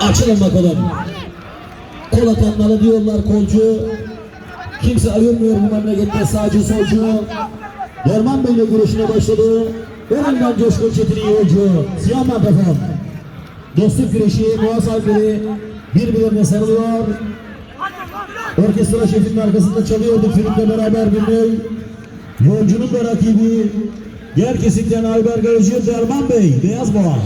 Açılın bakalım. Kol atanlara diyorlar kolcu. Kimse ayırmıyor bu memlekette sağcı solcu. Derman Bey'le güreşine başladı. Önünden Coşkun Çetin iyi oyuncu. Siyah Mantafon. Dostluk güreşi, Boğaz Alpleri birbirlerine sarılıyor. Orkestra şefinin arkasında çalıyordu Filip'le beraber Bülbül. Yolcunun da rakibi Yer kesikten Ayber Gayıcı Derman Bey, Beyaz Boğa.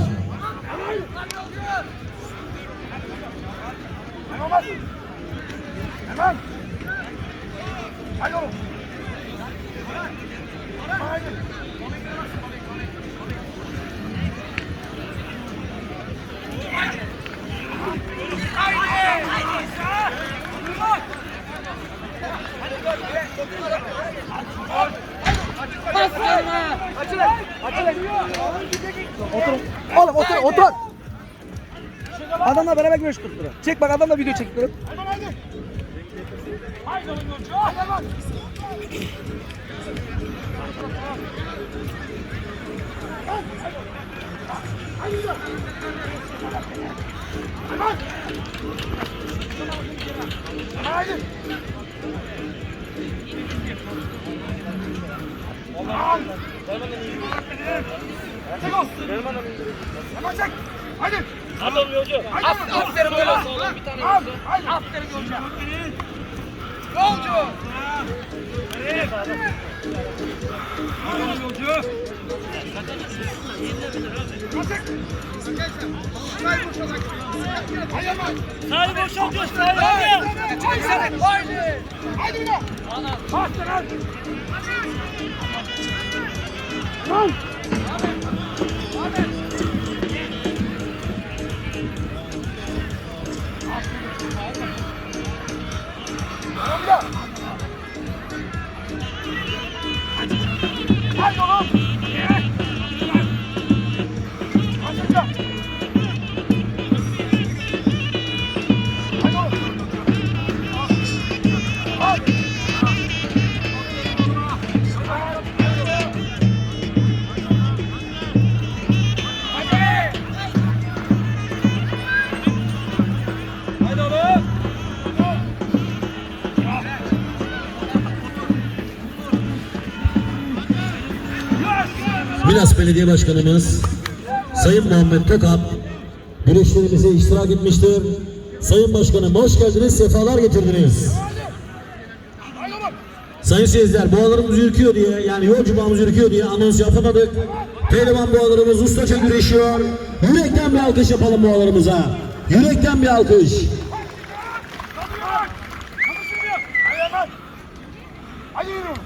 Açılın. Açılın. Otur. Oğlum otur otur. Adamla beraber güreş tutturun. Çek bak adamla video çektirin. Hemen çek. Hadi. Adam yolcu. Aferin böyle. Al. Haydi. Aferin yolcu. Yolcu. Yolcu. Sahayı boşaltıyor. Sahayı hadi. Haydi. Haydi. Haydi bir daha. Bastır Come. Milas Belediye Başkanımız Sayın Muhammed Tokat güreşlerimize iştirak etmiştir. Sayın Başkanım hoş geldiniz, sefalar getirdiniz. Sayın seyirciler boğalarımız ürküyor diye yani yolcu bağımız ürküyor diye anons yapamadık. Pehlivan boğalarımız ustaça güreşiyor. Yürekten bir alkış yapalım boğalarımıza. Yürekten bir alkış.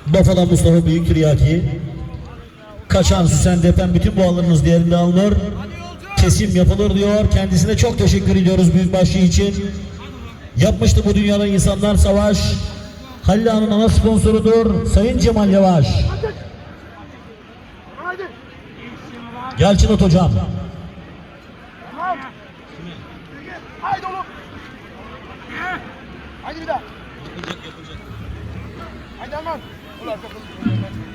Bafa'dan Mustafa Büyük Tiryaki. Kaçan, Süsen, Depen bütün boğalarınız değerinde alınır. Kesim yapılır diyor. Kendisine çok teşekkür ediyoruz büyükbaşı için. Yapmıştı bu dünyada insanlar savaş. Halil Ağa'nın ana sponsorudur. Sayın Cemal Yavaş. Yalçın Hocam. Tamam. Haydi oğlum. Haydi bir. Ulan kapı. Haydi hemen. Haydi oğlum.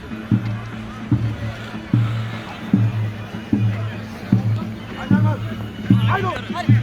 Hadi.